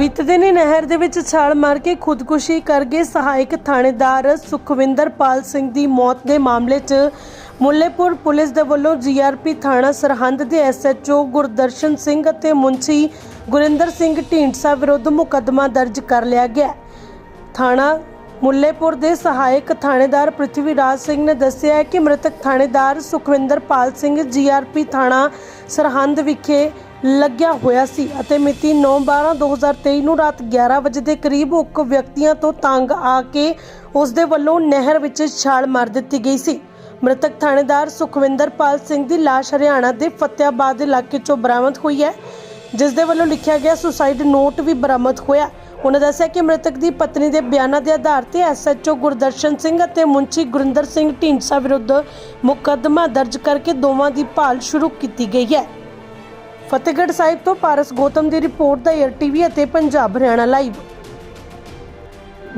ਬੀਤੇ ਦਿਨ ਨਹਿਰ ਦੇ ਵਿੱਚ ਛਾਲ ਮਾਰ ਕੇ ਖੁਦਕੁਸ਼ੀ ਕਰ ਗਏ ਸਹਾਇਕ ਥਾਣੇਦਾਰ ਸੁਖਵਿੰਦਰਪਾਲ ਸਿੰਘ ਦੀ ਮੌਤ ਦੇ ਮਾਮਲੇ 'ਚ ਮੁੱਲੇਪੁਰ ਪੁਲਿਸ ਦੇ ਵੱਲੋਂ ਜੀਆਰਪੀ ਥਾਣਾ ਸਰਹੰਦ ਦੇ ਐਸਐਚਓ ਗੁਰਦਰਸ਼ਨ ਸਿੰਘ ਅਤੇ ਮੁੰਸ਼ੀ ਗੁਰਿੰਦਰ ਸਿੰਘ ਢੀਂਡਸਾ ਵਿਰੁੱਧ ਮੁਕੱਦਮਾ ਦਰਜ ਕਰ ਲਿਆ ਗਿਆ ਥਾਣਾ ਮੁੱਲੇਪੁਰ ਦੇ ਸਹਾਇਕ ਥਾਣੇਦਾਰ ਪ੍ਰਿਥਵੀ ਰਾਜ ਸਿੰਘ ਨੇ ਦੱਸਿਆ ਹੈ ਕਿ ਮ੍ਰਿਤਕ ਥਾਣੇਦਾਰ ਸੁਖਵਿੰਦਰਪਾਲ ਸਿੰਘ ਜੀਆਰਪੀ ਥਾਣਾ ਸਰਹੰਦ ਵਿਖੇ ਲੱਗਿਆ ਹੋਇਆ ਸੀ ਅਤੇ ਮਿਤੀ 9/12/2023 ਨੂੰ ਰਾਤ 11 ਵਜੇ ਦੇ ਕਰੀਬ ਉਕ ਵਿਅਕਤੀਆਂ ਤੋਂ ਤੰਗ ਆ ਕੇ ਉਸ ਦੇ ਵੱਲੋਂ ਨਹਿਰ ਵਿੱਚ ਛਾਲ ਮਾਰ ਦਿੱਤੀ ਗਈ ਸੀ। ਮ੍ਰਿਤਕ ਥਾਣੇਦਾਰ ਸੁਖਵਿੰਦਰਪਾਲ ਸਿੰਘ ਦੀ ਲਾਸ਼ ਹਰਿਆਣਾ ਦੇ ਫਤਿਆਬਾਦ ਇਲਾਕੇ ਚੋਂ ਬਰਾਮਦ ਹੋਈ ਹੈ ਜਿਸ ਦੇ ਵੱਲੋਂ ਲਿਖਿਆ ਗਿਆ ਸੁਸਾਈਡ ਨੋਟ ਵੀ ਬਰਾਮਦ ਹੋਇਆ। ਉਹਨਾਂ ਦੱਸਿਆ ਕਿ ਮ੍ਰਿਤਕ ਦੀ ਪਤਨੀ ਦੇ ਬਿਆਨਾਂ ਦੇ ਆਧਾਰ ਤੇ ਐਸਐਚਓ ਗੁਰਦਰਸ਼ਨ ਸਿੰਘ ਅਤੇ ਮੁੰਚੀ ਗੁਰਿੰਦਰ ਸਿੰਘ ਢੀਂਡਸਾ ਵਿਰੁੱਧ ਮੁਕੱਦਮਾ ਦਰਜ ਕਰਕੇ ਦੋਵਾਂ ਦੀ ਭਾਲ ਸ਼ੁਰੂ ਕੀਤੀ ਗਈ ਹੈ। ਫਤਿਹਗੜ੍ਹ ਸਾਹਿਬ ਤੋਂ ਪਾਰਸ ਗੌਤਮ ਦੀ ਰਿਪੋਰਟ ਦਾ ਏਅਰ ਟੀਵੀ ਅਤੇ ਪੰਜਾਬ ਹਰਿਆਣਾ ਲਾਈਵ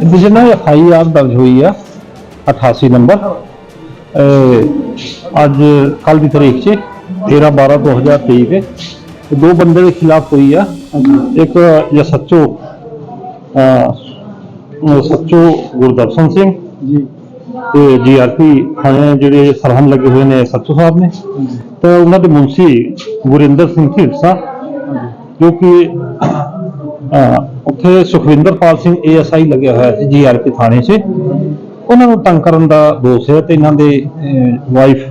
ਇਹਦੇ 'ਚ ਨਾ ਐਫ ਆਈ ਆਰ ਦਰਜ ਹੋਈ ਆ 88 ਨੰਬਰ। ਅਹ ਅੱਜ ਕੱਲ ਦੀ ਤਾਰੀਖ 'ਚ 13 12 2023 ਦੇ ਤੇ ਦੋ। ਬੰਦੇ ਦੇ ਖਿਲਾਫ ਹੋਈ ਆ ਇੱਕ ਜਾਂ ਸੱਚੋ ਸੱਚੋ ਗੁਰਦਰਸ਼ਨ ਸਿੰਘ ਜੀ। ਤੇ ਜੀਆਰਪੀ ਥਾਣੇ ਜਿਹੜੇ ਸਰਹੰਦ ਲੱਗੇ ਹੋਏ ਨੇ ਸੱਚੋ ਸਾਹਿਬ ਨੇ। ਤੇ ਉਹਨਾਂ ਦੇ ਮੁਨਸੀ ਗੁਰਿੰਦਰ ਸਿੰਘ ਢੀਂਡਸਾ ਜੋ ਕਿ ਉੱਥੇ ਸੁਖਵਿੰਦਰਪਾਲ ਸਿੰਘ ਏਐਸਆਈ ਲੱਗਿਆ ਹੋਇਆ ਸੀ ਜੀਆਰਪੀ ਥਾਣੇ 'ਚ। ਉਹਨਾਂ ਨੂੰ ਤੰਗ ਕਰਨ ਦਾ ਦੋਸ਼ ਹੈ ਤੇ ਇਹਨਾਂ ਦੇ ਵਾਈਫ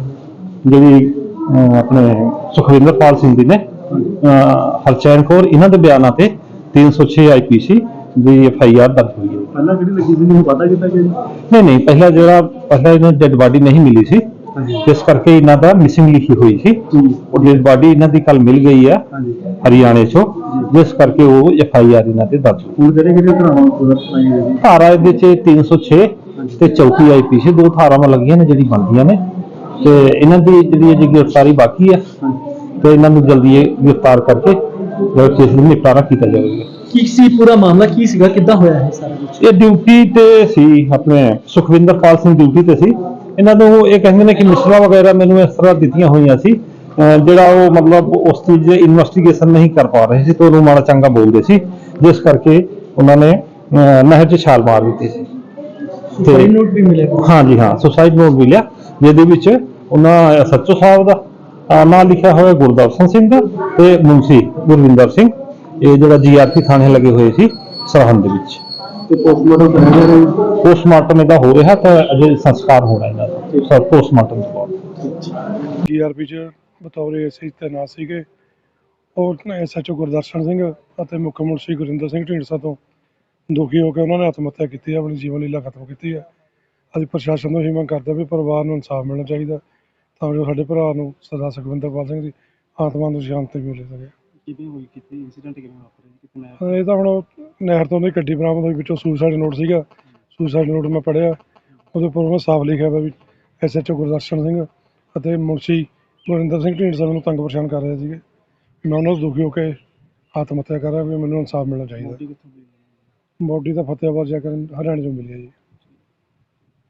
ਜਿਹੜੀ ਆਪਣੇ ਸੁਖਵਿੰਦਰਪਾਲ ਸਿੰਘ ਦੀ ਨੇ ਹਰਚੈਨ ਕੌਰ ਇਹਨਾਂ ਦੇ ਬਿਆਨਾਂ ਤੇ 306 ਆਈਪੀਸੀ ਦੀ ਐਫਆਈਆਰ ਦਰਜ ਹੋਈ ਹੈ। ਪਹਿਲਾਂ ਕਿਹੜੀ ਲੱਗੀ ਸੀ? ਪਤਾ ਕਿ ਨਹੀਂ ਨਹੀਂ ਪਹਿਲਾਂ ਜਿਹੜਾ ਪਹਿਲਾਂ ਇਹਨਾਂ ਡੈਡ ਬਾਡੀ ਨਹੀਂ ਮਿਲੀ ਸੀ। ਇਸ ਕਰਕੇ ਇਹਨਾਂ ਦਾ ਮਿਸਿੰਗ ਲਿਖੀ ਹੋਈ ਸੀ। ਜੀ ਉਹ ਡੈਡ ਬਾਡੀ ਇਹਨਾਂ ਦੀ ਕੱਲ ਮਿਲ ਗਈ ਆ ਹਰਿਆਣੇ ਚੋਂ। ਜਿਸ ਕਰਕੇ ਉਹ ਐਫ ਆਈ ਆਰ ਇਹਨਾਂ ਤੇ ਦਰਜ ਹੁਣ ਕਿਹੜੇ ਕਿਹੜੇ ਹੈ ਜੀ? ਧਾਰਾ ਇਹਦੇ ਚ 306 ਤੇ 34 ਆਈਪੀਸੀ ਦੋ ਧਾਰਾਵਾਂ ਲੱਗੀਆਂ ਨੇ ਜਿਹੜੀ ਬਣਦੀਆਂ ਨੇ। ਤੇ ਇਹਨਾਂ ਦੀ ਜਿਹੜੀ ਅਜੇ ਗ੍ਰਿਫਤਾਰੀ ਬਾਕੀ ਆ। ਤੇ ਇਹਨਾਂ ਨੂੰ ਜਲਦੀ ਇਹ ਗ੍ਰਿਫਤਾਰ ਕਰਕੇ ਜਿਹੜਾ ਕੇਸ ਨੂੰ ਨਿਪਟਾਰਾ ਕੀਤਾ ਜਾਵੇਗਾ। ਕੀ ਸੀ ਪੂਰਾ ਮਾਮਲਾ ਕੀ ਸੀਗਾ? ਕਿੱਦਾਂ ਹੋਇਆ ਇਹ ਸਾਰਾ ਕੁਝ ਇਹ ਡਿਊਟੀ ਤੇ ਸੀ ਆਪਣੇ ਸੁਖਵਿੰਦਰਪਾਲ ਸਿੰਘ ਡਿਊਟੀ ਤੇ ਸੀ। ਇਹਨਾਂ ਨੂੰ ਇਹ ਕਹਿੰਦੇ ਨੇ ਕਿ ਮਿਸਰਾ ਵਗੈਰਾ ਮੈਨੂੰ ਇਸ ਤਰ੍ਹਾਂ ਦਿੱਤੀਆਂ ਹੋਈਆਂ ਸੀ ਜਿਹੜਾ ਉਹ ਮਤਲਬ ਉਸ ਚੀਜ਼ ਦੀ ਇਨਵੈਸਟੀਗੇਸ਼ਨ ਨਹੀਂ ਕਰ ਪਾ ਰਹੇ ਸੀ ਤੇ ਉਹਨੂੰ ਮਾੜਾ ਚੰਗਾ ਬੋਲਦੇ ਸੀ ਜਿਸ ਕਰਕੇ ਉਹਨਾਂ ਨੇ ਨਹਿਰ 'ਚ ਛਾਲ ਮਾਰ ਦਿੱਤੀ ਸੀ। ਸੁਸਾਈਡ ਨੋਟ ਵੀ ਮਿਲਿਆ। ਹਾਂਜੀ ਹਾਂ ਸੁਸਾਈਡ ਨੋਟ ਮਿਲਿਆ ਜਿਹਦੇ ਵਿੱਚ ਉਹਨਾਂ ਸੱਚੋ ਸਾਹਿਬ ਦਾ ਨਾਂ ਲਿਖਿਆ ਹੋਇਆ ਗੁਰਦਰਸ਼ਨ ਸਿੰਘ ਦਾ ਤੇ ਮੁੰਸੀ ਗੁਰਵਿੰਦਰ ਸਿੰਘ ਇਹ ਜਿਹੜਾ ਜੀਆਰਪੀ ਥਾਣੇ ਲੱਗੇ ਹੋਏ ਸੀ ਸਰਹੰਦ ਦੇ ਵਿੱਚ। ਤੇ ਪੋਸਟਮਾਰਟਮ ਕਰਾਇਆ ਜਾ ਰਿਹਾ ਪੋਸਟਮਾਰਟਮ ਇਹਦਾ ਹੋ ਰਿਹਾ ਤਾਂ ਅਜੇ ਸੰਸਕਾਰ ਹੋਣਾ ਇਹਨਾਂ ਦਾ। ਸਰ ਪੋਸਟਮਾਰਟਮ ਤੋਂ ਬਾਅਦ। ਜੀਆਰਪੀ ਚ ਬਤੌਰ ਐਸਆਈ ਤੈਨਾਤ ਸੀਗੇ। ਔਰ ਐਸਐਚਓ ਗੁਰਦਰਸ਼ਨ ਸਿੰਘ ਅਤੇ ਮੁੱਖ ਮੁਨਸ਼ੀ ਗੁਰਿੰਦਰ ਸਿੰਘ ਢੀਂਡਸਾ ਤੋਂ ਦੁਖੀ ਹੋ ਕੇ ਉਹਨਾਂ ਨੇ ਆਤਮ ਹੱਤਿਆ ਕੀਤੀ ਹੈ ਆਪਣੀ ਜੀਵਨ ਲੀਲਾ ਖਤਮ ਕੀਤੀ ਹੈ। ਅਸੀਂ ਪ੍ਰਸ਼ਾਸਨ ਤੋਂ ਹੀ ਮੰਗ ਕਰਦੇ ਹਾਂ ਵੀ ਪਰਿਵਾਰ ਨੂੰ ਇਨਸਾਫ ਮਿਲਣਾ ਚਾਹੀਦਾ ਤਾਂ ਜੋ ਸਾਡੇ ਭਰਾ ਨੂੰ ਸਰਦਾਰ ਸੁਖਵਿੰਦਰਪਾਲ ਸਿੰਘ ਦੀ ਆਤਮਾ ਨੂੰ ਸ਼ਾਂਤੀ ਮਿਲ ਸਕੇ। ਕਿਵੇਂ ਹੋਈ? ਕਿਤੇ ਇਨਸੀਡੈਂਟ ਕਿਵੇਂ ਵਾਪਰਿਆ? ਕਿਤੇ ਮੈਂ ਹਾਂ, ਇਹ ਤਾਂ ਹੁਣ ਨਹਿਰ ਤੋਂ ਉਹਦੀ ਗੱਡੀ ਬਰਾਮਦ ਹੋਈ ਵਿੱਚੋਂ ਸੁਸਾਈਡ ਨੋਟ ਸੀਗਾ। ਸੁਸਾਈਡ ਨੋਟ ਮੈਂ ਪੜਿਆ ਉਹਦੇ ਉੱਪਰ ਉਹਨਾਂ ਸਾਫ਼ ਲਿਖਿਆ ਹੋਇਆ ਵੀ ਐਸਐਚਓ ਗੁਰਦਰਸ਼ਨ ਸਿੰਘ ਅਤੇ ਮੁਨਸ਼ੀ ਗੁਰਿੰਦਰ ਸਿੰਘ ਢੀਂਡਸਾ ਮੈਨੂੰ ਤੰਗ ਪਰੇਸ਼ਾਨ ਕਰ ਰਹੇ ਸੀਗੇ। ਮੈਂ ਉਹਨਾਂ ਤੋਂ ਦੁਖੀ ਹੋ ਕੇ ਆਤਮ ਹੱਤਿਆ ਕਰ ਰਿਹਾ ਵੀ ਮੈਨੂੰ ਇਨਸਾਫ ਮਿਲਣਾ ਚਾਹੀਦਾ। ਬੋਡੀ ਤਾਂ ਫਤਿਆਬਾਦ ਜਾ ਕੇ ਹਰਿਆਣੇ ਚੋਂ ਮਿਲੀ ਹੈ ਜੀ।